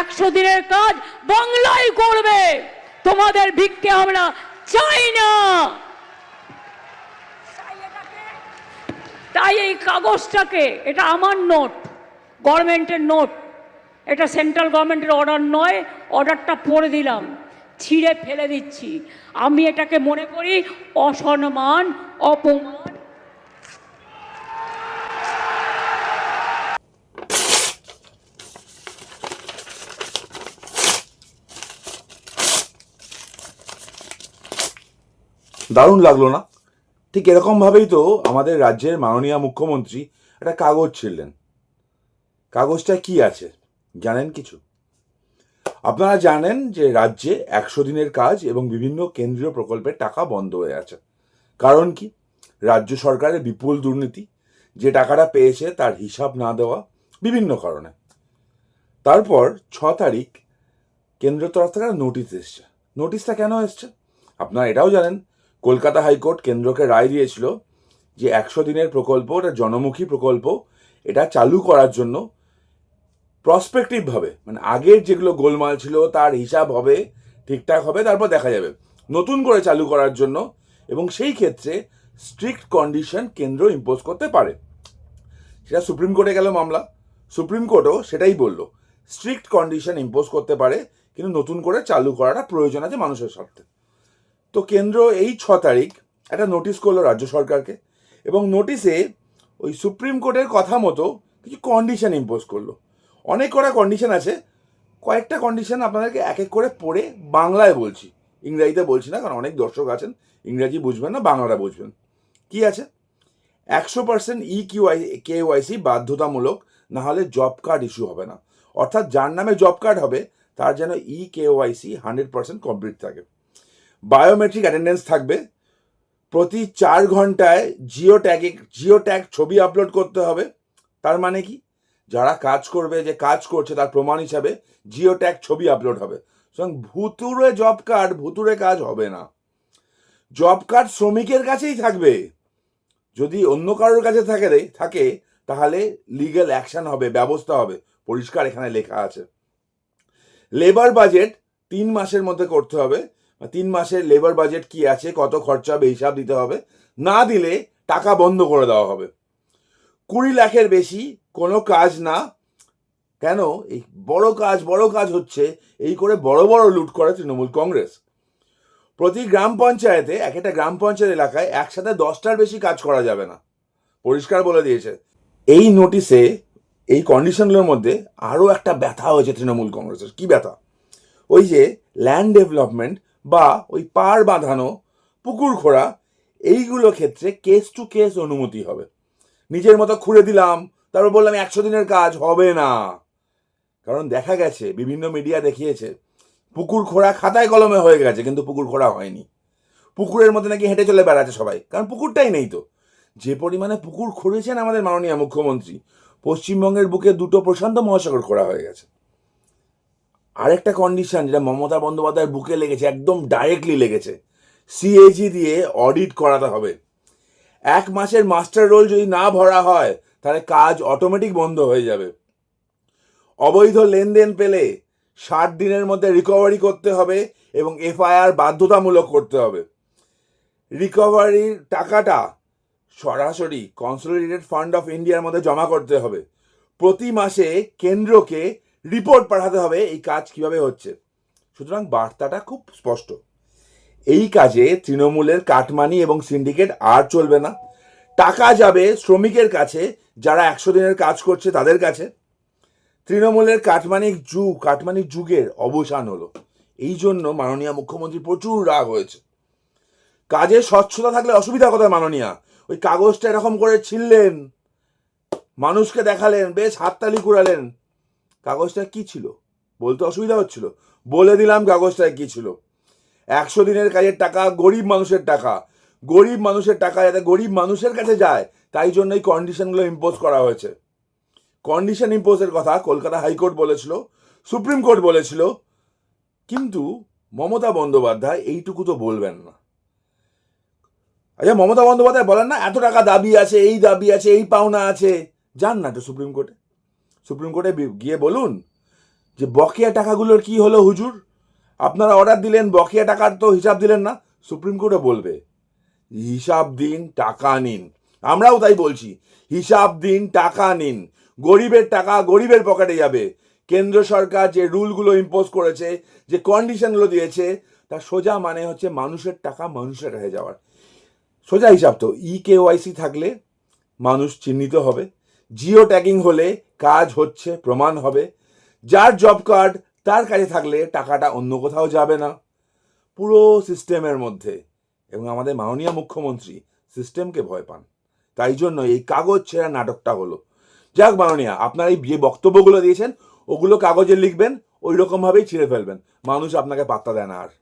একশো দিনের কাজ বাংলায় করবে। তোমাদের ভিক্ষে আমরা চাই না। তাই এই কাগজটাকে এটা আমার নোট গভর্নমেন্টের নোট। এটা সেন্ট্রাল গভর্নমেন্টের অর্ডার নয় অর্ডারটা পড়ে দিলাম ছিঁড়ে ফেলে দিচ্ছি। আমি এটাকে মনে করি অসম্মান অপমান। দারুণ লাগল না? ঠিক এরকমভাবেই তো আমাদের রাজ্যের মাননীয় মুখ্যমন্ত্রী একটা কাগজ ছিললেন কাগজটা কি আছে? জানেন কিছু? আপনারা জানেন যে রাজ্যে একশো দিনের কাজ এবং বিভিন্ন কেন্দ্রীয় প্রকল্পের টাকা বন্ধ হয়ে আছে। কারণ কি? রাজ্য সরকারের বিপুল দুর্নীতি, যে টাকাটা পেয়েছে তার হিসাব না দেওয়া বিভিন্ন কারণে। তারপর ছ তারিখ কেন্দ্র তরফ থেকে নোটিশ এসছে। নোটিশটা কেন এসছে? আপনারা এটাও জানেন কলকাতা হাইকোর্ট কেন্দ্রকে রায় দিয়েছিল যে একশো দিনের প্রকল্প, এটা জনমুখী প্রকল্প, এটা চালু করার জন্য প্রসপেক্টিভভাবে মানে আগের যেগুলো গোলমাল ছিল তার হিসাব হবে, ঠিকঠাক হবে, তারপর দেখা যাবে। নতুন করে চালু করার জন্য এবং সেই ক্ষেত্রে স্ট্রিক্ট কন্ডিশন কেন্দ্র ইম্পোজ করতে পারে। সেটা সুপ্রিম কোর্টে গেল মামলা। সুপ্রিম কোর্টও সেটাই বলল স্ট্রিক্ট কন্ডিশন ইম্পোজ করতে পারে, কিন্তু নতুন করে চালু করাটা প্রয়োজন আছে মানুষের স্বার্থে। তো কেন্দ্র এই ছ তারিখ একটা নোটিশ করল রাজ্য সরকারকে এবং নোটিশে ওই সুপ্রিম কোর্টের কথা মতো কিছু কন্ডিশন ইম্পোজ করল। অনেক কটা কন্ডিশন আছে। কয়েকটা কন্ডিশন আপনাদেরকে এক এক করে পড়ে বাংলায় বলছি। ইংরাজিতে বলছি না, কারণ অনেক দর্শক আছেন, ইংরাজি বুঝবেন না, বাংলাটা বুঝবেন। কি আছে? একশো পার্সেন্ট ই কিউআই কে ওয়াইসি বাধ্যতামূলক না হলে জব কার্ড ইস্যু হবে না। অর্থাৎ যার নামে জব কার্ড হবে, তার যেন E K YC hundred percent complete থাকে। বায়োমেট্রিক অ্যাটেন্ডেন্স থাকবে। প্রতি চার ঘন্টায় জিও ট্যাগে জিও ট্যাগ ছবি আপলোড করতে হবে। তার মানে কি? যারা কাজ করবে, যে কাজ করছে তার প্রমাণ হিসাবে জিও ট্যাগ ছবি আপলোড হবে। সুতরাং ভুতুরে জব কার্ড ভুতুরে কাজ হবে না। জব কার্ড শ্রমিকের কাছেই থাকবে। যদি অন্য কারোর কাছে থাকে থাকে, তাহলে লিগ্যাল অ্যাকশন হবে, ব্যবস্থা হবে। পরিষ্কার এখানে লেখা আছে। লেবার বাজেট তিন মাসের মধ্যে করতে হবে। তিন মাসের লেবার বাজেট কি আছে, কত খরচা হবে, হিসাব দিতে হবে, না দিলে টাকা বন্ধ করে দেওয়া হবে। কুড়ি লাখের বেশি কোনো কাজ না। কেন? এই বড় কাজ বড় কাজ হচ্ছে এই করে বড় বড় লুট করে তৃণমূল কংগ্রেস। প্রতি গ্রাম পঞ্চায়েতে, এক একটা গ্রাম পঞ্চায়েত এলাকায় একসাথে দশটার বেশি কাজ করা যাবে না। পরিষ্কার বলে দিয়েছে। এই নোটিশে এই কন্ডিশনগুলোর মধ্যে আরও একটা ব্যথা হয়েছে তৃণমূল কংগ্রেসের। কি ব্যথা? ওই যে ল্যান্ড ডেভেলপমেন্ট বা ওই পার বাঁধানো পুকুর খোঁড়া, এইগুলো ক্ষেত্রে কেস টু কেস অনুমতি হবে। নিজের মতো খুঁড়ে দিলাম, তারপর বললাম একশো দিনের কাজ হবে না। কারণ দেখা গেছে, বিভিন্ন মিডিয়া দেখিয়েছে, পুকুর খোঁড়া খাতায় কলমে হয়ে গেছে, কিন্তু পুকুর খোঁড়া হয়নি। পুকুরের মধ্যে নাকি হেঁটে চলে বেড়াচ্ছে সবাই, কারণ পুকুরটাই নেই তো। যে পরিমাণে পুকুর খুঁড়েছেন আমাদের মাননীয় মুখ্যমন্ত্রী, পশ্চিমবঙ্গের বুকে দুটো প্রশান্ত মহাসাগর খোঁড়া হয়ে গেছে। আরেকটা কন্ডিশন যেটা মমতা বন্দ্যোপাধ্যায়ের বুকে লেগেছে, একদম ডাইরেক্টলি লেগেছে সিএজি দিয়ে অডিট করাতে হবে। এক মাসের মাস্টার রোল যদি না ভরা হয়, তাহলে কাজ অটোমেটিক বন্ধ হয়ে যাবে। অবৈধ লেনদেন পেলে ষাট দিনের মধ্যে রিকভারি করতে হবে এবং এফআইআর বাধ্যতামূলক করতে হবে। রিকভারির টাকাটা সরাসরি কনসোলিডেটেড ফান্ড অফ ইন্ডিয়ার মধ্যে জমা করতে হবে। প্রতি মাসে কেন্দ্রকে রিপোর্ট পাঠাতে হবে এই কাজ কীভাবে হচ্ছে। সুতরাং বার্তাটা খুব স্পষ্ট। এই কাজে তৃণমূলের কাটমানি এবং সিন্ডিকেট আর চলবে না। টাকা যাবে শ্রমিকের কাছে, যারা একশো দিনের কাজ করছে তাদের কাছে। তৃণমূলের কাটমানিক যুগ কাটমানিক যুগের অবসান হলো। এই জন্য মাননীয় মুখ্যমন্ত্রী প্রচুর রাগ হয়েছে। কাজে স্বচ্ছতা থাকলে অসুবিধা কোথায় মাননীয়া? ওই কাগজটা এরকম করে ছিললেন, মানুষকে দেখালেন, বেশ হাততালি কুড়ালেন। কাগজটা কি ছিল? বলতে অসুবিধা হচ্ছিল। বলে দিলাম কাগজটায় কি ছিল। একশো দিনের কাজের টাকা গরিব মানুষের টাকা। গরিব মানুষের টাকা যাতে গরিব মানুষের কাছে যায়, তাই জন্য এই কন্ডিশনগুলো ইম্পোজ করা হয়েছে। কন্ডিশন ইম্পোজের কথা কলকাতা হাইকোর্ট বলেছিল, সুপ্রিম কোর্ট বলেছিল। কিন্তু মমতা বন্দ্যোপাধ্যায় এইটুকু তো বলবেন না। আচ্ছা মমতা বন্দ্যোপাধ্যায় বলেন না, এত টাকা দাবি আছে, এই দাবি আছে, এই পাওনা আছে। যান না তো সুপ্রিম কোর্টে। সুপ্রিম কোর্টে গিয়ে বলুন যে বকেয়া টাকাগুলোর কি হলো হুজুর? আপনারা অর্ডার দিলেন, বকেয়া টাকার তো হিসাব দিলেন না। সুপ্রিম কোর্টে বলবে, হিসাব দিন, টাকা নিন। আমরাও তাই বলছি, হিসাব দিন, টাকা নিন। গরিবের টাকা গরিবের পকেটে যাবে। কেন্দ্র সরকার যে রুলগুলো ইম্পোজ করেছে, যে কন্ডিশনগুলো দিয়েছে তার সোজা মানে হচ্ছে মানুষের টাকা মানুষের কাছে যাওয়ার। সোজা হিসাব তো ই কে কেওয়াইসি থাকলে মানুষ চিহ্নিত হবে। জিও ট্যাগিং হলে কাজ হচ্ছে, প্রমাণ হবে। যার জব কার্ড, তার কাছে থাকলে টাকাটা অন্য কোথাও যাবে না। পুরো সিস্টেমের মধ্যে, এবং আমাদের মাননীয় মুখ্যমন্ত্রী সিস্টেমকে ভয় পান। তাই জন্য এই কাগজ ছেঁড়া নাটকটা হলো। যাক মাননীয়া, আপনার এই যে বক্তব্যগুলো দিয়েছেন, ওগুলো কাগজে লিখবেন ওই রকমভাবেই ছিঁড়ে ফেলবেন। মানুষ আপনাকে পাত্তা দেয় না আর।